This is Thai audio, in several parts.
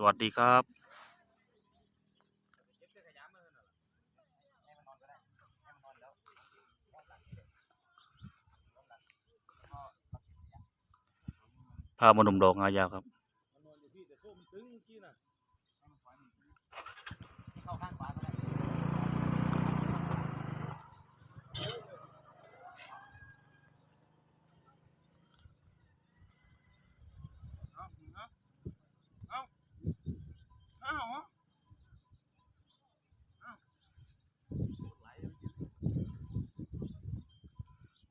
สวัสดีครับพามาดมดอกงายาวครับ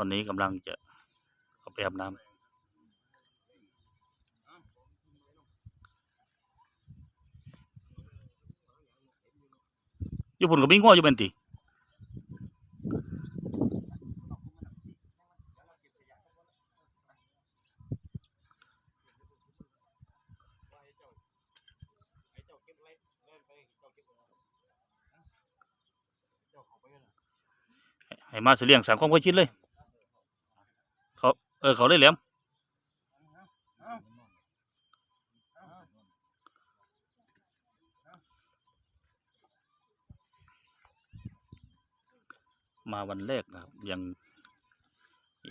อนนี้กำลังจะเข้าไปอาบน้ำอยู่พุ่นก็มีง้ออยู่เป็นติให้มาสิเลี้ยงสามความเคยชินเลย เออเขาได้แหลมมาวันแรกนะครับยัง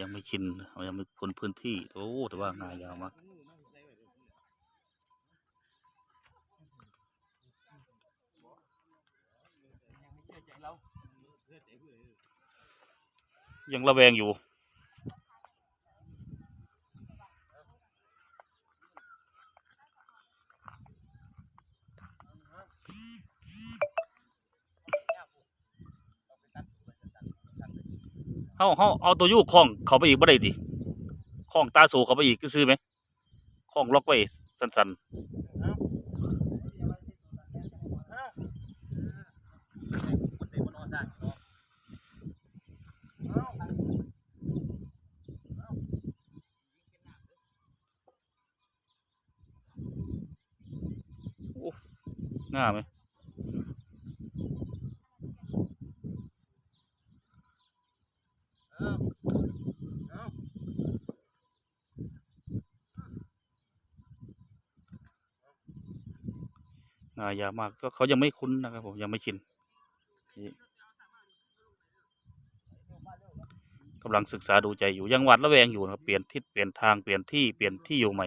ยังไม่ชินยังไม่พ้นพื้นที่ โอ้ แต่ว่างายาวมากยังระแวงอยู่ เฮาเฮาเอาตัวยูคล้องเขาไปอีกบ่ได้ติคล้องตาโซเขาไปอีกก็ซื้อไหมคล้องล็อกไว้สั้นๆโอ้ง่าไหม ยาวมากก็เขายังไม่คุ้นนะครับผมยังไม่ชินกำลังศึกษาดูใจอยู่ยังหวาดระแวงอยู่นะครับ เปลี่ยนทิศเปลี่ยนทางเปลี่ยนที่เปลี่ยนที่อยู่ใหม่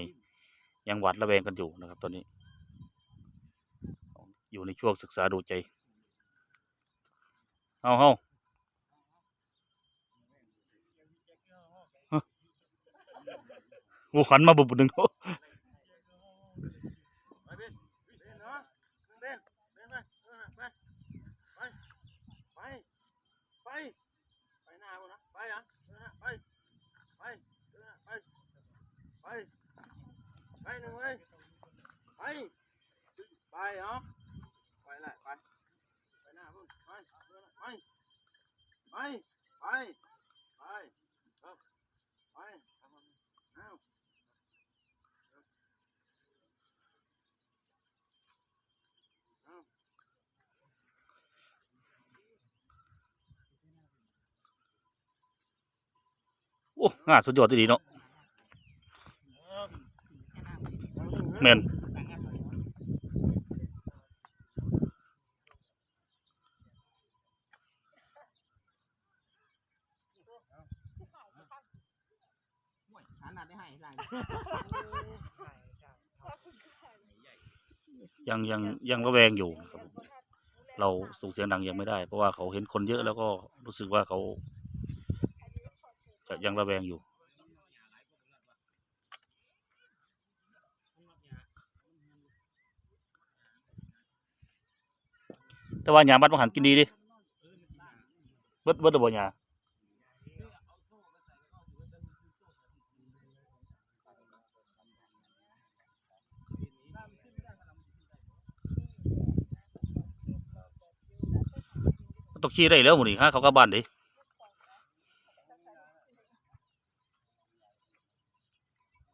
ยังหวาดระแวงกันอยู่นะครับ ตอนนี้ อยู่ในช่วงศึกษาดูใจเอาเฮาฮะโอ้หันมาบุบหนึ่งโอ้ ไปไปหน้าพวกนะไปอะเดินหน้าไปไปเดินหน้าไปไปไปหนึ่งเลยไปไปเหรอไปแหละไปไปหน้าพวกไปเดินหน้าไปไปไปไปเอาไปเอา โอ้งาสุดยอดดีเนาะแม่นหาหนัดได้ให้หลายยังยังยังระแวงอยู่นะครับ เราส่งเสียงดังยังไม่ได้ เพราะว่าเขาเห็นคนเยอะแล้วก็รู้สึกว่าเขาจะ ยังระแวงอยู่ แต่ว่าหยาบัดมาหันกินดีดิเบิดเบิดตัวบ่หยานต้องขี้ได้แล้วหมดนี่ฮะเขากลับบ้านดิ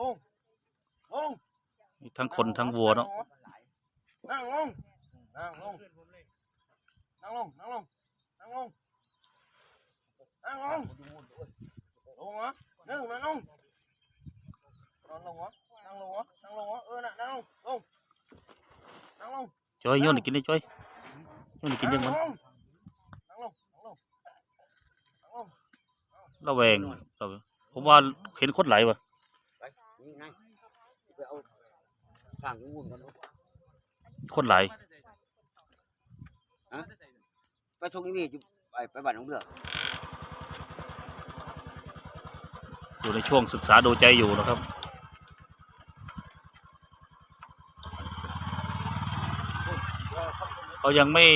ลงลงมีทั้งคนทั้งวัวเนาะนั่งลงนั่งลงนั่งลงนั่งลงนั่งลงนั่งลงลงเหรอหนึ่งนั่งลงนอนลงเหรอ นั่งลงเหรอนั่งลงเหรอเออน่ะนั่งลงลงนั่งลงจอยโยนให้กินได้จอยโยนให้กินยังมันนั่งลงนั่งลงนั่งลงนั่งลงระแวงระแวงผมว่าเห็นคนไหลวะนี่ไงไปเอาสร้างวุ่นกันคนไหลไปชงอีนี่อยู่ไปไปบ้านน้องเบือกอยู่ในช่วงศึกษาดูใจอยู่นะครับ เขายังไม่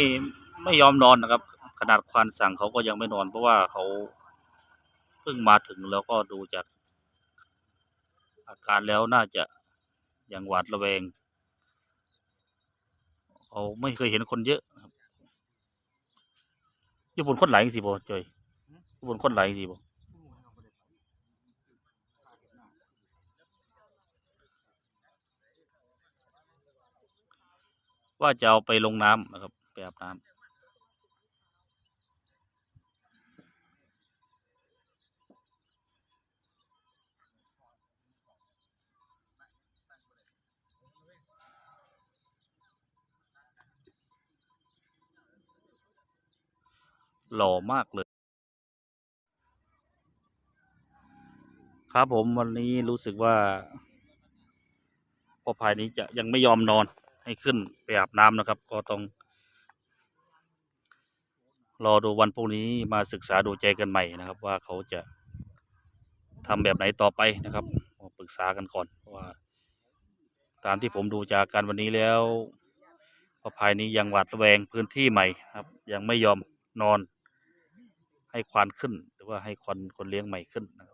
ไม่ยอมนอนนะครับ ขนาดควานสั่งเขาก็ยังไม่นอน เพราะว่าเขาเพิ่งมาถึงแล้วก็ดูจากอาการแล้วน่าจะยังหวาดระแวงเขาไม่เคยเห็นคนเยอะครับญี่ปุ่นคนไหลสิบ่จอยญี่ปุ่นคนไหลสิบ่ ว่าจะเอาไปลงน้ำนะครับ ไปอาบน้ำหล่อมากเลย ครับผมวันนี้รู้สึกว่าพ่อพายนี้จะยังไม่ยอมนอน ให้ขึ้นไปอาบน้ำนะครับ ก็ต้อง รอดูวันพรุ่งนี้มาศึกษาดูใจกันใหม่นะครับ ว่าเขาจะทำแบบไหนต่อไปนะครับปรึกษากันก่อนเพราะว่าตามที่ผมดูจากการวันนี้แล้วพ่อพายนี้ยังหวาดระแวงพื้นที่ใหม่ครับ ยังไม่ยอมนอนให้ควานขึ้น หรือว่าให้ควันคนเลี้ยงใหม่ขึ้นนะครับ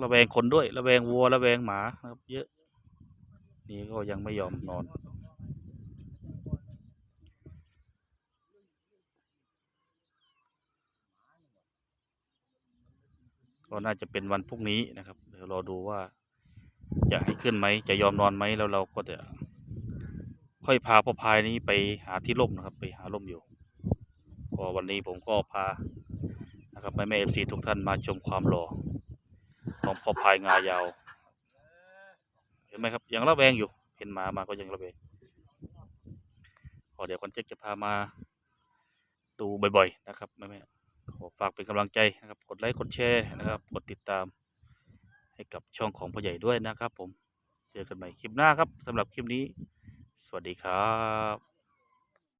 ระแวงคนด้วย ระแวงวัว ระแวงหมานะครับ เยอะ นี่ก็ยังไม่ยอมนอน ก็น่าจะเป็นวันพรุ่งนี้นะครับ เดี๋ยวรอดูว่า จะให้ขึ้นไหม จะยอมนอนไหมแล้วเราก็จะ ค่อยพาพ่อพายนี้ไปหาที่ร่มนะครับ ไปหาร่มอยู่พอวันนี้ผมก็พานะครับแม่แม่เอฟซีทุกท่านมาชมความหล่อ ของพอพายงายาว เห็นไหมครับ ยังระแวงอยู่ เห็นหมามาก็ยังระแวงพอเดี๋ยวคอนเจ๊กจะพามาดูบ่อยๆ นะครับแม่แม่ขอฝากเป็นกำลังใจนะครับ กดไลค์ กดแชร์นะครับ กดติดตาม ให้กับช่องของพ่อใหญ่ด้วยนะครับ ผม เจอกันใหม่คลิปหน้าครับสำหรับคลิปนี้ สวัสดีครับ